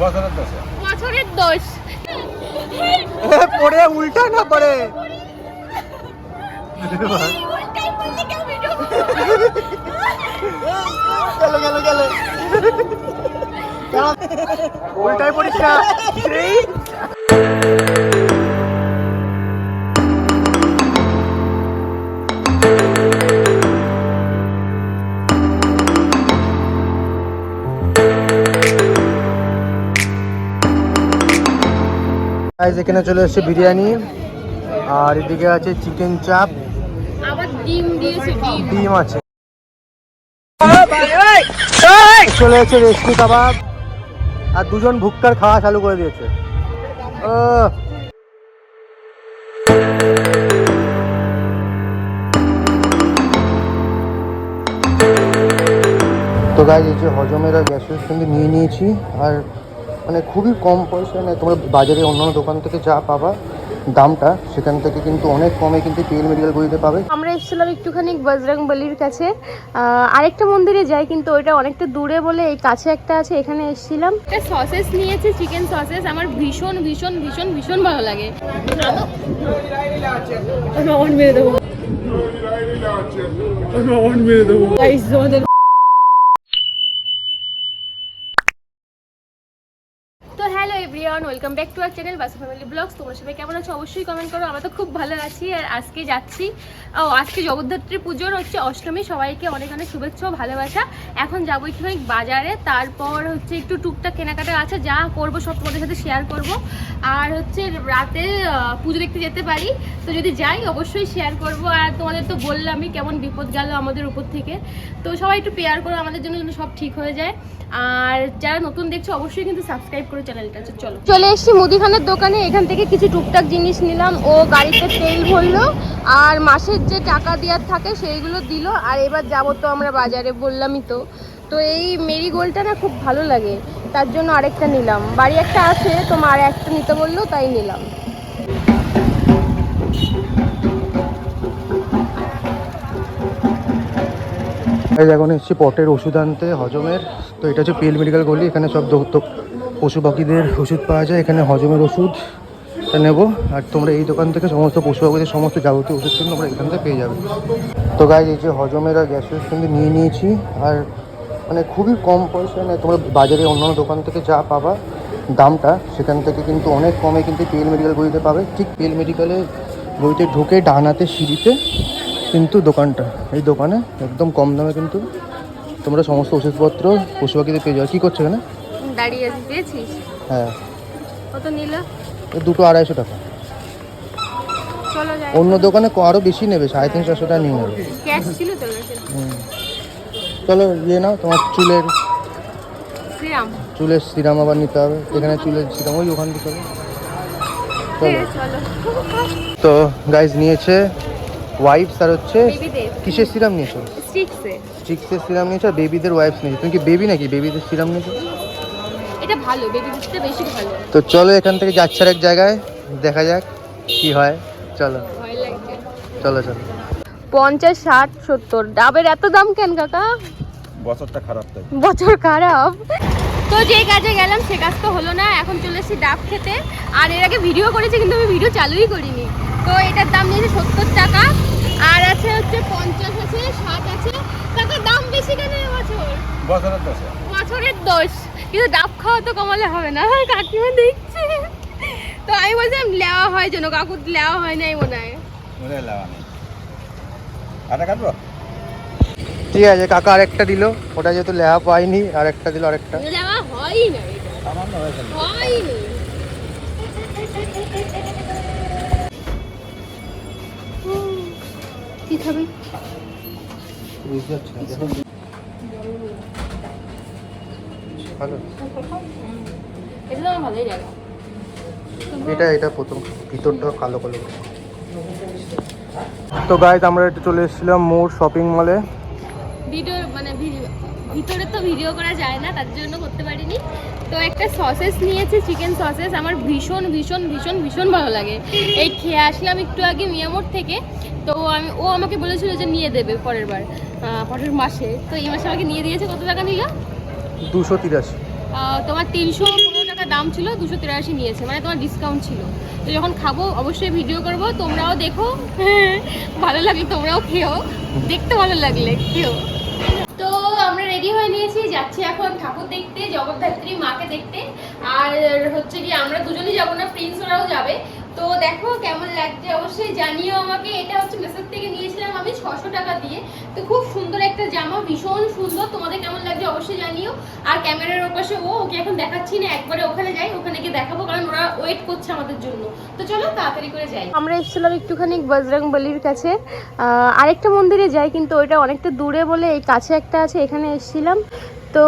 বছরের দশে। বছরের পড়ে উল্টা না পড়ে। গেল গেল গেল। উল্টাই পড়িস এই Guys, এখানে চলে এসেছে বিরিয়ানি। আর এদিকে আছে চিকেন চাপ আবার ডিম দিয়েছে ডিম। ডিম আছে। চলে এসেছে রেশমি কাবাব। আর দুজন ভুক্কার খাওয়া চালু করে দিয়েছে। ও তো গাইজ এই যে হজমের আর গ্যাসের সঙ্গে নিয়ে নিয়েছি। আর মানে খুবই কম পয়সায় নেয় তোমরা বাজারে অন্যান্য দোকান থেকে যা পাবা দামটা সেখান থেকে কিন্তু অনেক কমে কিন্তু পিএল মেডিকেল বইতে পাবে। আমরা এসেছিলাম একটুখানি বজরং বলির কাছে। আরেকটা মন্দিরে যাই কিন্তু ওইটা অনেকটা দূরে বলে এই কাছে একটা আছে এখানে এসেছিলাম। একটা সসেস নিয়েছি চিকেন সসেস আমার ভীষণ ভীষণ ভীষণ ভীষণ ভালো লাগে। মেরে দেবো। Guys, তোমাদের তো hello everyone welcome back to our channel Basu family blogs তোমরা সবাই কেমন আছো? অবশ্যই কমেন্ট করো, আমরা তো খুব ভালো আছি। আর আজকে যাচ্ছি, ও, আজকে জগদ্ধাত্রী পুজোর হচ্ছে অষ্টমী। সবাইকে অনেক অনেক শুভেচ্ছা ভালোবাসা। এখন যাব একটুখানি বাজারে। তারপর হচ্ছে একটু টুকটাক কেনাকাটা আছে, যা করব সব তোমাদের সাথে শেয়ার করব। আর হচ্ছে রাতে পুজো দেখতে যেতে পারি। তো যদি যাই, অবশ্যই শেয়ার করব। আর তোমাদের তো বললামই কেমন বিপদ গেল আমাদের উপর থেকে। তো সবাই একটু পেয়ার করো, আমাদের জন্য যেন সব ঠিক হয়ে যায়। আর যারা নতুন দেখছ, অবশ্যই কিন্তু সাবস্ক্রাইব করো চ্যানেলটা। চলো। চলে এসেছি মুদিখানার দোকানে। এখান থেকে কিছু টুকটাক জিনিস নিলাম। ও গাড়িতে তেল ভরলো, আর মাসের যে টাকা দেওয়ার থাকে সেইগুলো দিল। আর এবার যাব তো আমরা বাজারে বললামই তো। তো এই মেরি মেরিগোল্ডটা না খুব ভালো লাগে। তার জন্য আরেকটা নিলাম। বাড়ি একটা আছে, তো মা আর একটা নিতে বলল, তাই নিলাম। এখন এসেছি পটের ওষুধ আনতে, হজমের। তো এটা হচ্ছে পিএল মেডিকেল গলি, এখানে সব পশু পাখিদের ওষুধ পাওয়া যায়, এখানে হজমের ওষুধ নেব। আর তোমরা এই দোকান থেকে সমস্ত পশু পাখিদের সমস্ত যাবতীয় ওষুধ কিন্তু তোমরা এখান থেকে পেয়ে যাবে। তো গাইজ এই যে হজমের আর গ্যাসের সঙ্গে নিয়ে নিয়েছি, আর মানে খুবই কম পয়সায় নেয় তোমরা বাজারে অন্যান্য দোকান থেকে যা পাবা, দামটা সেখান থেকে কিন্তু অনেক কমে কিন্তু পিএল মেডিকেল বইতে পাবে। ঠিক পিএল মেডিকেলে বইতে ঢুকে ডানাতে সিঁড়িতে কিন্তু দোকানটা, এই দোকানে একদম কম দামে কিন্তু তোমরা সমস্ত ওষুধপত্র পশু পাখিদের পেয়ে যাবে। কী করছ এখানে? দাঁড়িয়ে আছি পেয়েছিস? হ্যাঁ। কত নিল? দুটো আড়াইশো টাকা। অন্য দোকানে আরও বেশি নেবে সাড়ে তিনশো চারশো টাকা নিয়ে নেবে। ক্যাশ ছিল তোর কাছে? চলো ইয়ে নাও তোমার চুলের সিরাম চুলের সিরাম আবার নিতে হবে। এখানে চুলের সিরাম ওই ওখান থেকে তো গাইজ নিয়েছে ওয়াইফস আর হচ্ছে কিসের সিরাম নিয়েছো? স্টিক্সে চিক্সের সিরাম নিয়েছো আর বেবিদের ওয়াইফস নিয়েছো। তুমি কি বেবি নাকি? বেবিদের সিরাম নিয়েছো? এটা ভালো বেবিদেরটা বেশি ভালো। তো চলো এখান থেকে যাচ্ছে এক জায়গায় দেখা যাক কি হয়। চলো। চলো চলো। পঞ্চাশ ষাট সত্তর। ডাবের এত দাম কেন কাকা? বছরটা খারাপ তাই বছর খারাপ। তো যে কাজে গেলাম সে কাজ তো হলো না এখন চলে এসেছি ডাব খেতে। আর এর আগে ভিডিও করেছি কিন্তু আমি ভিডিও চালুই করিনি। তো এটার দাম নিয়েছে সত্তর টাকা। আর আছে হচ্ছে পঞ্চাশ আছে ষাট আছে। কাকা দাম বেশি কেন এবছর বছরের দশে। বছরের দোষ কিন্তু ডাব খাওয়া তো কমালে হবে না। কাকিমা দেখছে। তো আমি বলছিলাম লেওয়া হয় যেন। কাকুর লেওয়া হয় নাই মনে হয়। ওরে লাভা নেই। আটা কাটবো? ঠিক আছে কাকা আরেকটা দিল। ওটা যেহেতু লেহা পাইনি আরেকটা দিল আরেকটা। লেওয়া হয়ই না এটা। সামান্য হয়নি কি খাবি বুঝতে পারছি না, দেখো। ভালো এটা প্রথম ভিতরটা কালো কালো তো গাইজ আমরা একটু চলে এসেছিলাম মোর শপিং মলে ভিডিও মানে ভিতরে তো ভিডিও করা যায় না, তার জন্য করতে পারিনি। তো একটা সসেস নিয়েছি চিকেন সসেস আমার ভীষণ ভীষণ ভীষণ ভীষণ ভালো লাগে। এই খেয়ে আসলাম একটু আগে মিয়ামোর থেকে, তো আমি, ও আমাকে বলেছিল যে নিয়ে দেবে পরের বার। পরের মাসে। তো এই মাসে আমাকে নিয়ে দিয়েছে কত টাকা নিল? দুশো তিরাশি। তোমার তিনশো পনেরো টাকা দাম ছিল দুশো তিরাশি নিয়েছে মানে তোমার ডিসকাউন্ট ছিল। তো যখন খাব অবশ্যই ভিডিও করব তোমরাও দেখো। ভালো লাগলে তোমরাও খেও। দেখতে ভালো লাগলে খেও। তো আমরা রেডি হয়ে নিয়েছি যাচ্ছি এখন ঠাকুর দেখতে জগদ্ধাত্রী মাকে দেখতে। আর হচ্ছে কি আমরা দুজনেই যাব না প্রিন্স ওরাও যাবে। তো দেখো কেমন লাগছে? অবশ্যই জানিও আমাকে। এটা হচ্ছে মেসেজ থেকে নিয়েছিলাম আমি ছশো টাকা দিয়ে। তো খুব সুন্দর একটা জামা, ভীষণ সুন্দর। তোমাদের কেমন লাগছে অবশ্যই জানিও। আর ক্যামেরার ওপাশে ও, ওকে এখন দেখাচ্ছি না, একবারে ওখানে যাই, ওখানে গিয়ে দেখাবো, কারণ ওরা ওয়েট করছে আমাদের জন্য। তো চলো তাড়াতাড়ি করে যাই। আমরা এসেছিলাম একটুখানি বজরং বলির কাছে। আরেকটা মন্দিরে যাই, কিন্তু ওইটা অনেকটা দূরে বলে এই কাছে একটা আছে, এখানে এসেছিলাম। তো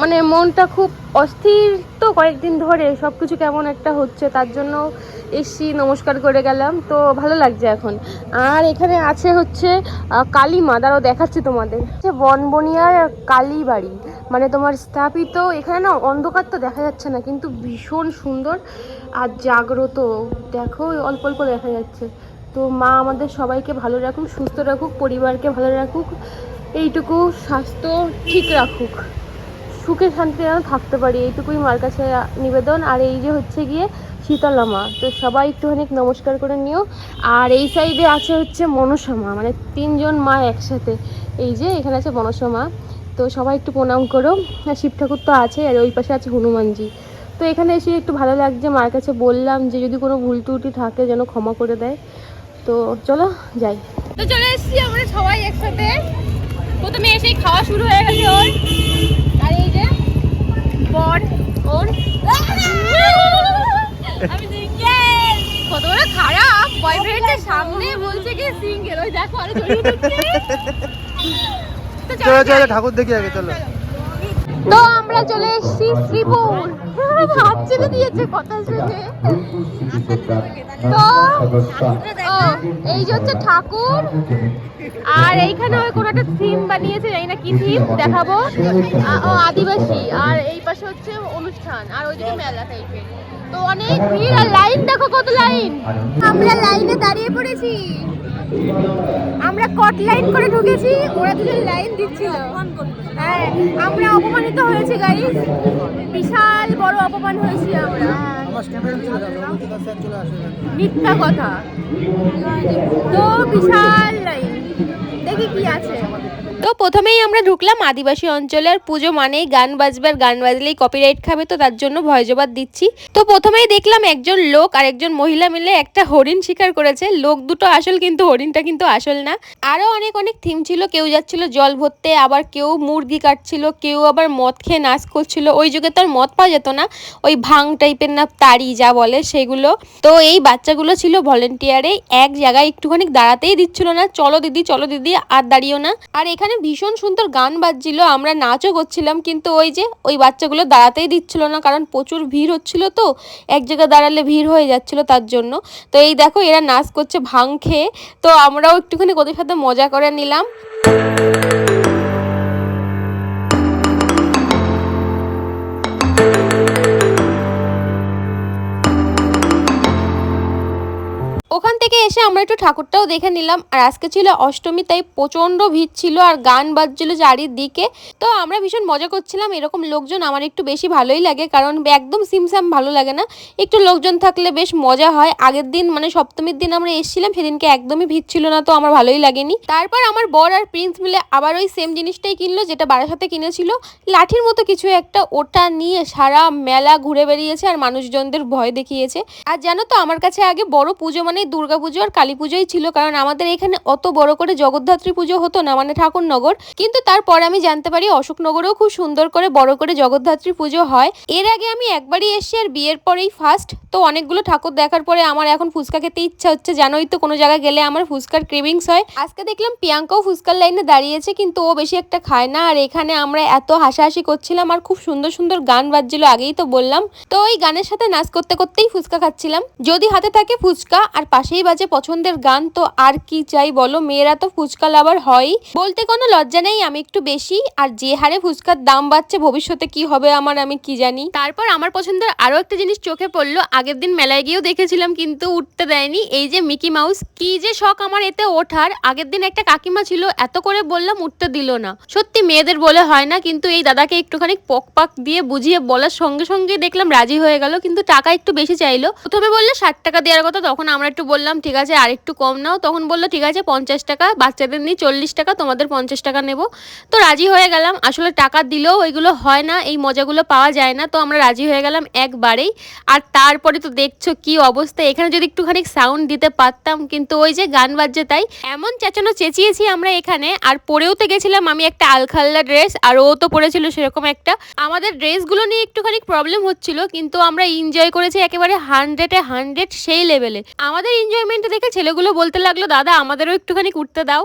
মানে মনটা খুব অস্থির তো কয়েকদিন ধরে সব কিছু কেমন একটা হচ্ছে, তার জন্য এসছি নমস্কার করে গেলাম, তো ভালো লাগছে এখন। আর এখানে আছে হচ্ছে কালী মা দাঁড়াও দেখাচ্ছি তোমাদের। হচ্ছে বনবনিয়ার কালী বাড়ি মানে তোমার স্থাপিত, এখানে না অন্ধকার তো দেখা যাচ্ছে না, কিন্তু ভীষণ সুন্দর আর জাগ্রত। দেখো, অল্প অল্প দেখা যাচ্ছে। তো মা আমাদের সবাইকে ভালো রাখুক, সুস্থ রাখুক, পরিবারকে ভালো রাখুক, এইটুকু স্বাস্থ্য ঠিক রাখুক। সুখে শান্তি যেন থাকতে পারি, এইটুকুই মার কাছে নিবেদন। আর এই যে হচ্ছে গিয়ে শীতলা মা তো সবাই একটুখানি নমস্কার করে নিও। আর এই সাইডে আছে হচ্ছে মনসা মা মানে তিনজন মা একসাথে। এই যে এখানে আছে মনসা মা তো সবাই একটু প্রণাম করো। শিব ঠাকুর তো আছে, আর ওই পাশে আছে হনুমানজি। তো এখানে এসে একটু ভালো লাগছে, মার কাছে বললাম যে যদি কোনো ভুল ত্রুটি থাকে যেন ক্ষমা করে দেয়। তো চলো যাই। তো চলে এসেছি আমরা সবাই একসাথে। প্রথমে এসেই খাওয়া শুরু হয়ে গেছে ওর। আর এই যে বর, ওর। আমি সিঙ্গেল কত বড় খারাপ বয়ফ্রেন্ডের সামনে বলছে কি সিঙ্গেল ওই দেখো আরে জড়িয়ে ধরছে। তো চলো চলো চলো। ঠাকুর দেখি আগে চলো। তো আমরা চলে এসেছি শ্রীপুর। হাত ছেড়ে দিয়েছে কথা শুনে। তো এই যে হচ্ছে ঠাকুর আর এইখানে ওই কোনো একটা থিম বানিয়েছে জানি না কি থিম দেখাবো। ও আদিবাসী আর এই পাশে হচ্ছে অনুষ্ঠান আর ওইদিকে মেলা টাইপের তো অনেক ভিড়, আর লাইন দেখো কত লাইন। আমরা লাইনে দাঁড়িয়ে পড়েছি। আমরা কট লাইন করে ঢুকেছি, ওরা দুজন লাইন দিচ্ছিল। হ্যাঁ আমরা অপমানিত হয়েছি গাইস বিশাল বড় অপমান হয়েছি আমরা। মিথ্যা কথা। তো বিশাল লাইন। দেখি কি আছে। তো প্রথমেই আমরা ঢুকলাম আদিবাসী অঞ্চলে আর পুজো মানেই গান বাজবে, আর গান বাজলেই কপিরাইট খাবে, তো তার জন্য ভয় ভয়জবাদ দিচ্ছি। তো প্রথমেই দেখলাম একজন লোক আর একজন মহিলা মিলে একটা হরিণ শিকার করেছে। লোক দুটো আসল কিন্তু হরিণটা কিন্তু আসল না। আরও অনেক অনেক থিম ছিল, কেউ যাচ্ছিল জল ভরতে, আবার কেউ মুরগি কাটছিল, কেউ আবার মদ খেয়ে নাচ করছিল। ওই যুগে তো আর মদ পাওয়া যেত না। ওই ভাং টাইপের না তাড়ি যা বলে সেগুলো। তো এই বাচ্চাগুলো ছিল ভলেন্টিয়ারে এক জায়গায় একটুখানি দাঁড়াতেই দিচ্ছিল না। চলো দিদি চলো দিদি, আর দাঁড়িয়েও না। আর এখানে ভীষণ সুন্দর গান বাজছিল, আমরা নাচও করছিলাম, কিন্তু ওই যে ওই বাচ্চাগুলো দাঁড়াতেই দিচ্ছিল না, কারণ প্রচুর ভিড় হচ্ছিল তো, এক জায়গায় দাঁড়ালে ভিড় হয়ে যাচ্ছিল তার জন্য। তো এই দেখো, এরা নাচ করছে ভাং খেয়ে। তো আমরাও একটুখানি ওদের সাথে মজা করে নিলাম। এসে আমরা একটু ঠাকুরটাও দেখে নিলাম। আর আজকে ছিল অষ্টমী, তাই প্রচণ্ড ভিড় ছিল আর গান বাজছিল চারিদিকে। তো আমরা ভীষণ মজা করছিলাম। এরকম লোকজন আমার একটু বেশি ভালোই লাগে, কারণ একদম সিমসাম ভালো লাগে না। একটু লোকজন থাকলে বেশ মজা হয়। আগের দিন মানে সপ্তমীর দিন আমরা এসেছিলাম, সেদিনকে একদমই ভিড় ছিল না, তো আমার ভালোই লাগেনি। তারপর আমার বর আর প্রিন্স মিলে আবার ওই সেম জিনিসটাই কিনলো, যেটা বারাসাতে কিনেছিল। লাঠির মতো কিছু একটা ওটা নিয়ে সারা মেলা ঘুরে বেরিয়েছে আর মানুষজনদের ভয় দেখিয়েছে। আর জানো তো, আমার কাছে আগে বড় পুজো মানে দুর্গা পুজো আর কালী পুজোই ছিল, কারণ আমাদের এখানে অত বড় করে জগদ্ধাত্রী পুজো হতো না মানে ঠাকুরনগর। কিন্তু তারপর আমি জানতে পারি অশোকনগরেও খুব সুন্দর করে বড় করে জগদ্ধাত্রী পুজো হয়। এর আগে আমি একবারই এসেছি আর বিয়ের পরেই ফার্স্ট তো অনেকগুলো ঠাকুর দেখার পরে আমার এখন ফুচকা খেতে ইচ্ছা হচ্ছে, জানোই তো কোনো জায়গায় গেলে আমার ফুচকার ক্রেভিংস হয়। আজকে দেখলাম প্রিয়াঙ্কাও ফুচকার লাইনে দাঁড়িয়েছে, কিন্তু ও বেশি একটা খায় না, আর এখানে আমরা এত হাসাহাসি করছিলাম আর খুব সুন্দর সুন্দর গান বাজছিল, আগেই তো বললাম। তো ওই গানের সাথে নাচ করতে করতেই ফুচকা খাচ্ছিলাম। যদি হাতে থাকে ফুচকা, আর পাশেই বাজে পছন্দের গান তো আর কি চাই বলো? মেয়েরা তো ফুচকা লাভার হয় বলতে কোনো লজ্জা নেই, আমি একটু বেশি। আর যে হারে ফুচকার দাম বাড়ছে, ভবিষ্যতে কি হবে আমার আমি কি জানি। তারপর আমার পছন্দের আরও একটা জিনিস চোখে পড়ল। আগের দিন মেলায় গিয়েও দেখেছিলাম, কিন্তু উঠতে দেয়নি। এই যে মিকি মাউস, কি যে শখ আমার এতে ওঠার। আগের দিন একটা কাকিমা ছিল, এত করে বললাম, উঠতে দিল না। সত্যি মেয়েদের বলে হয় না, কিন্তু এই দাদাকে একটুখানি পক পাক দিয়ে বুঝিয়ে বলার সঙ্গে সঙ্গে দেখলাম রাজি হয়ে গেল, কিন্তু টাকা একটু বেশি চাইলো। প্রথমে বললে, ষাট টাকা দেওয়ার কথা। তখন আমরা একটু বললাম, ঠিক আছে আর একটু কম নাও। তখন বলল, ঠিক আছে, পঞ্চাশ টাকা, বাচ্চাদের নিয়ে চল্লিশ টাকা, তোমাদের পঞ্চাশ টাকা নেব। তো রাজি হয়ে গেলাম। আসলে টাকা দিলেও ওইগুলো হয় না, এই মজাগুলো পাওয়া যায় না। তো আমরা রাজি হয়ে গেলাম একবারেই। আর তারপরে তো দেখছ কি অবস্থা। এখানে যদি একটুখানি সাউন্ড দিতে পারতাম, কিন্তু ওই যে গান বাজছে তাই। এমন চেঁচানো চেঁচিয়েছি আমরা এখানে। আর পরেও তো গেছিলাম আমি একটা আলখাল্লা ড্রেস আর ও তো পরেছিল সেরকম একটা। আমাদের ড্রেসগুলো নিয়ে একটুখানি প্রবলেম হচ্ছিল, কিন্তু আমরা এনজয় করেছি একেবারে হান্ড্রেডে হান্ড্রেড সেই লেভেলে আমাদের এনজয়মেন্ট দেখে ছেলেগুলো বলতে লাগল দাদা আমাদেরও একটুখানি করতে দাও।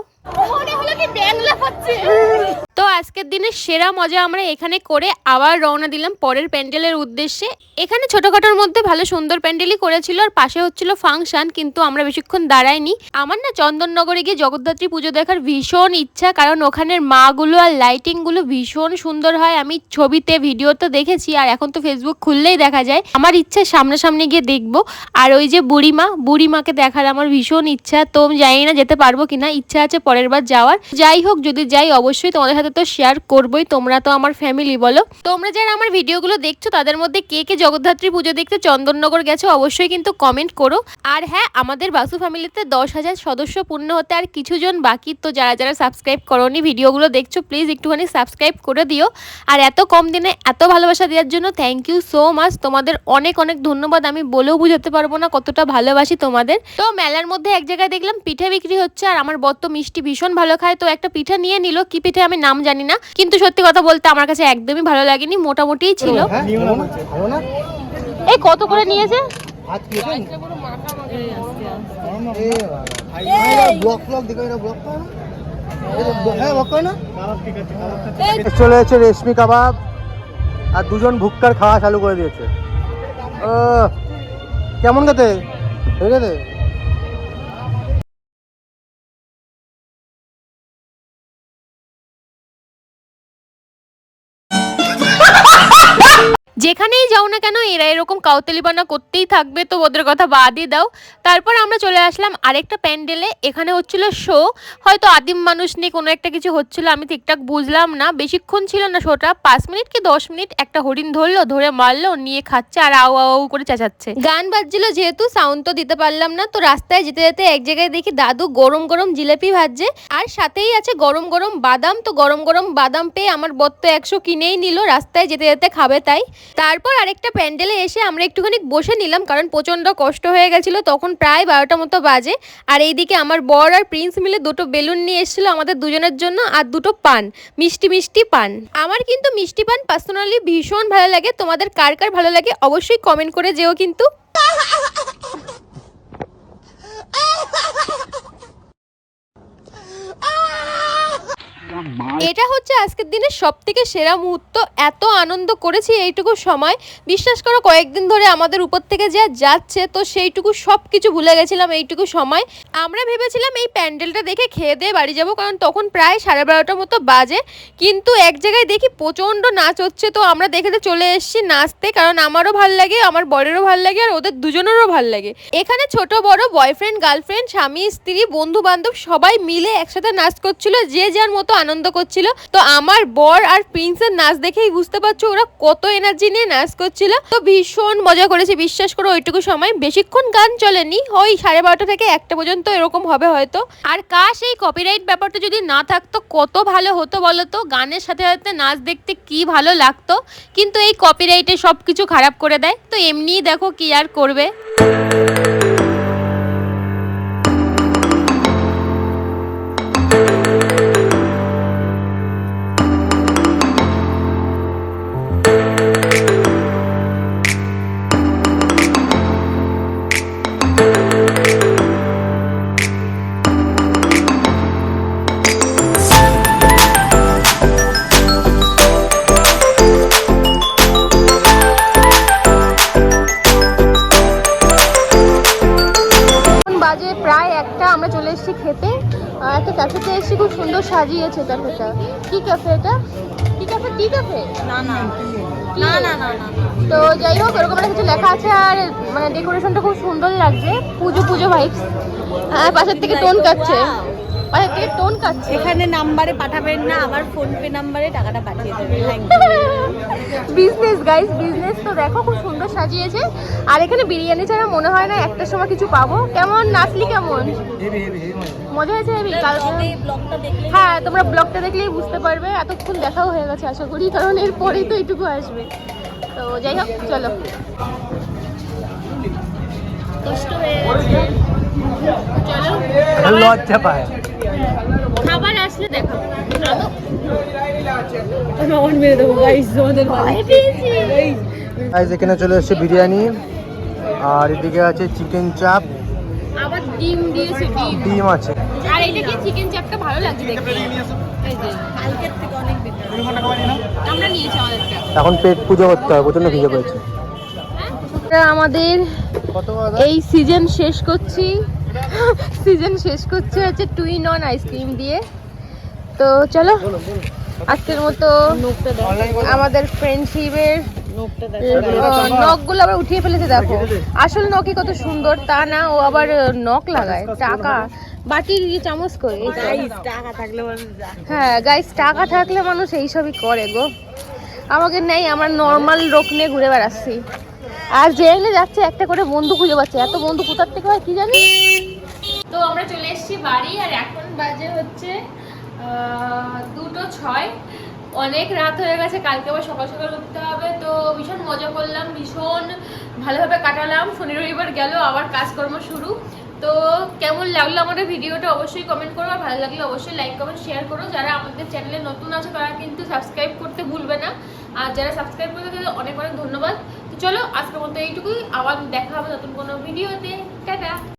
তো আজকের দিনে সেরা মজা আমরা এখানে করে আবার রওনা দিলাম পরের প্যান্ডেলের উদ্দেশ্যে। এখানে ছোটখাটোর মধ্যে ভালো সুন্দর প্যান্ডেলই করেছিল, আর পাশে হচ্ছিল ফাংশন, কিন্তু আমরা বেশিক্ষণ দাঁড়াইনি। আমার না চন্দননগরে গিয়ে জগদ্ধাত্রী পুজো দেখার ভীষণ ইচ্ছা, কারণ ওখানের মাগুলো আর লাইটিংগুলো ভীষণ সুন্দর হয়। আমি ছবিতে, ভিডিওতে দেখেছি, আর এখন তো ফেসবুক খুললেই দেখা যায়। আমার ইচ্ছা সামনাসামনি গিয়ে দেখব। আর ওই যে বুড়িমা, বুড়িমাকে দেখার আমার ভীষণ ইচ্ছা। তো জানি না যেতে পারব কিনা, ইচ্ছা আছে পরের বার যাওয়ার। যাই হোক, যদি যাই, অবশ্যই তোমাদের সাথে তো শেয়ার করবোই। তোমরা তো আমার ফ্যামিলি বলো। তোমরা যারা আমার ভিডিওগুলো দেখছ, তাদের মধ্যে কে কে জগদ্ধাত্রী পুজো দেখতে চন্দননগর গেছো, অবশ্যই কিন্তু কমেন্ট করো। আর হ্যাঁ আমাদের বাসু ফ্যামিলিতে দশ হাজার সদস্য পূর্ণ হতে আর কিছুজন বাকি তো যারা যারা সাবস্ক্রাইব করোনি ভিডিওগুলো দেখছ প্লিজ একটুখানি সাবস্ক্রাইব করে দিও। আর এত কম দিনে এত ভালোবাসা দেওয়ার জন্য থ্যাংক ইউ সো মাচ তোমাদের অনেক অনেক ধন্যবাদ। আমি বলেও বুঝাতে পারব না কতটা ভালোবাসি তোমাদের। তো মেলার মধ্যে এক জায়গায় দেখলাম, পিঠে বিক্রি হচ্ছে আর আমার বত্ত মিষ্টি ভীষণ ভালো খায় তো একটা পিঠা নিয়ে নিল। কি পিঠে আমি নাম জানি না কিন্তু সত্যি কথা বলতে আমার কাছে একদমই ভালো লাগেনি মোটামুটিই ছিল। হ্যাঁ এই কত করে নিয়েছে? হ্যাঁ ব্লক করে না? চলে এসেছে রেশমি কাবাব আর দুজন ভুক্কার খাওয়া চালু করে দিয়েছে। ও কেমন খেতে? ঠিক আছে যেখানেই যাও না কেন, এরা এরকম কাউতালিবানা করতেই থাকবে, তো ওদের কথা বাদই দাও। তারপর আমরা চলে আসলাম আরেকটা প্যান্ডেলে, এখানে হচ্ছিল শো। হয়তো আদিম মানুষ নিয়ে কোনো একটা কিছু হচ্ছিল, আমি ঠিকঠাক বুঝলাম না। বেশিক্ষণ ছিল না শোটা, পাঁচ মিনিট কি দশ মিনিট? একটা হরিণ ধরলো, ধরে মারলো, নিয়ে খাচ্ছে আর আউ আউ করে চেঁচাচ্ছে। গান বাজছিল যেহেতু সাউন্ড তো দিতে পারলাম না, তো রাস্তায় যেতে যেতে এক জায়গায় দেখি দাদু গরম গরম জিলেপি ভাজছে। আর সাথেই আছে গরম গরম বাদাম, তো গরম গরম বাদাম পেয়ে আমার বত্ত একশো কিনেই নিল, রাস্তায় যেতে যেতে খাবে তাই। তারপর আরেকটা প্যান্ডেলে এসে আমরা একটুখানি বসে নিলাম, কারণ প্রচণ্ড কষ্ট হয়ে গেছিল। তখন প্রায় বারোটা মতো বাজে। আর এইদিকে আমার বর আর প্রিন্স মিলে দুটো বেলুন নিয়ে এসেছিল আমাদের দুজনের জন্য, আর দুটো পান, মিষ্টি মিষ্টি পান। আমার কিন্তু মিষ্টি পান পার্সোনালি ভীষণ ভালো লাগে। তোমাদের কার কার ভালো লাগে অবশ্যই কমেন্ট করে যেও কিন্তু। এটা হচ্ছে আজকের দিনের সব থেকে সেরা মুহূর্ত। এত আনন্দ করেছি এইটুকু সময়। বিশ্বাস করো, কয়েকদিন ধরে আমাদের উপর থেকে যা যাচ্ছে, তো সেইটুকু সব কিছু ভুলে গেছিলাম এইটুকু সময়। আমরা ভেবেছিলাম এই প্যান্ডেলটা দেখে খেয়ে দিয়ে বাড়ি যাব, কারণ তখন প্রায় সাড়ে বারোটার মতো বাজে। কিন্তু এক জায়গায় দেখি প্রচণ্ড নাচ হচ্ছে, তো আমরা দেখে তো চলে এসেছি নাচতে, কারণ আমারও ভালো লাগে, আমার বরেরও ভালো লাগে, আর ওদের দুজনেরও ভালো লাগে। এখানে ছোট, বড় বয়ফ্রেন্ড গার্লফ্রেন্ড স্বামী, স্ত্রী বন্ধু বান্ধব সবাই মিলে একসাথে নাচ করছিল, যে যার মতো আনন্দ করছিল। তো আমার বর আর প্রিন্সের নাচ দেখেই বুঝতে পারছ, ওরা কত এনার্জি নিয়ে নাচ করছিল। তো ভীষণ মজা করেছি, বিশ্বাস করো ওইটুকু সময়। বেশিক্ষণ গান চলেনি, ওই সাড়ে বারোটা থেকে একটা পর্যন্ত এরকম হবে হয়তো। আর কাশ এই কপিরাইট ব্যাপারটা যদি না থাকতো, কত ভালো হতো বলো তো? গানের সাথে সাথে নাচ দেখতে কি ভালো লাগতো? কিন্তু এই কপিরাইটে সব কিছু খারাপ করে দেয়। তো এমনিই দেখো কি আর করবে। সাজিয়েছে ক্যাফেটা কি ক্যাফে এটা? কি ক্যাফে টি ক্যাফে না না। না না না না। তো যাই হোক এরকম একটা কিছু লেখা আছে আর মানে ডেকোরেশনটা খুব সুন্দর লাগছে। পুজো পুজো ভাইবস হ্যাঁ পাশের থেকে টোন কাটছে। পাশের থেকে টোন কাটছে? এখানে নাম্বারে পাঠাবেন না আমার ফোন পে নাম্বারে টাকাটা পাঠিয়ে দেবেন। বিজনেস গাইস বিজনেস তো দেখো খুব সুন্দর সাজিয়েছে। আর এখানে বিরিয়ানি ছাড়া মনে হয় না একটা সময় কিছু পাবো। কেমন? নাচলি কেমন? মজা হয়েছে হেবি কালকে হ্যাঁ তোমরা ব্লগটা দেখলেই বুঝতে পারবে। এতক্ষণ দেখাও হয়ে গেছে আশা করি কারণ এরপরেই তো এইটুকু আসবে। তো যাই হোক চলো। কষ্ট হয়ে গেছে। চলো লজ্জা পায়। দেখো গাইস এখানে চলে এসেছে বিরিয়ানি। আর এদিকে আছে চিকেন চাপ আবার ডিম দিয়েছে ডিম। ডিম আছে। আর এটা কি চিকেন চাপটা ভালো লাগছে দেখতে? এই যে কালকের থেকে অনেক বেটার আমরা নিয়েছি আমাদেরটা। এখন পেট পুজো করতে হবে প্রচণ্ড ভিজে পেয়েছে আমরা আমাদের এই সিজন শেষ করছি। সিজন শেষ করছে হচ্ছে টুইন অন আইসক্রিম দিয়ে। তো চলো, আজকের মতো আমাদের ফ্রেন্ডশিপের নখগুলো আবার উঠিয়ে ফেলেছে, দেখো। আসল নখই কত সুন্দর, তা না, ও আবার নখ লাগায়, টাকা। ইয়ে চামচ করে হ্যাঁ গাইস টাকা থাকলে মানুষ এইসবই করে গো। আমাকে নেই, আমরা নর্মাল লোক নিয়ে ঘুরে বেড়াচ্ছি। আর জেনে যাচ্ছে, একটা করে বন্ধু খুঁজে পাচ্ছে। এত বন্ধু কোথার থেকে হয়, কি জানি তো আমরা চলে এসেছি বাড়ি, আর এখন বাজে হচ্ছে দুটো ছয়। অনেক রাত হয়ে গেছে, কালকে আবার সকাল সকাল উঠতে হবে। তো ভীষণ মজা করলাম, ভীষণ ভালোভাবে কাটালাম। শনি রবিবার গেল, আবার কাজকর্ম শুরু। তো কেমন লাগল আমাদের ভিডিওটা অবশ্যই কমেন্ট করো, আর ভালো লাগলে অবশ্যই লাইক কমেন্ট শেয়ার করো। যারা আমাদের চ্যানেলে নতুন আছে, তারা কিন্তু সাবস্ক্রাইব করতে ভুলবে না। আর যারা সাবস্ক্রাইব করতে তাদের অনেক অনেক ধন্যবাদ। তো চলো, আজকের মতো এইটুকুই। আবার দেখা হবে নতুন কোনো ভিডিওতে। টাটা!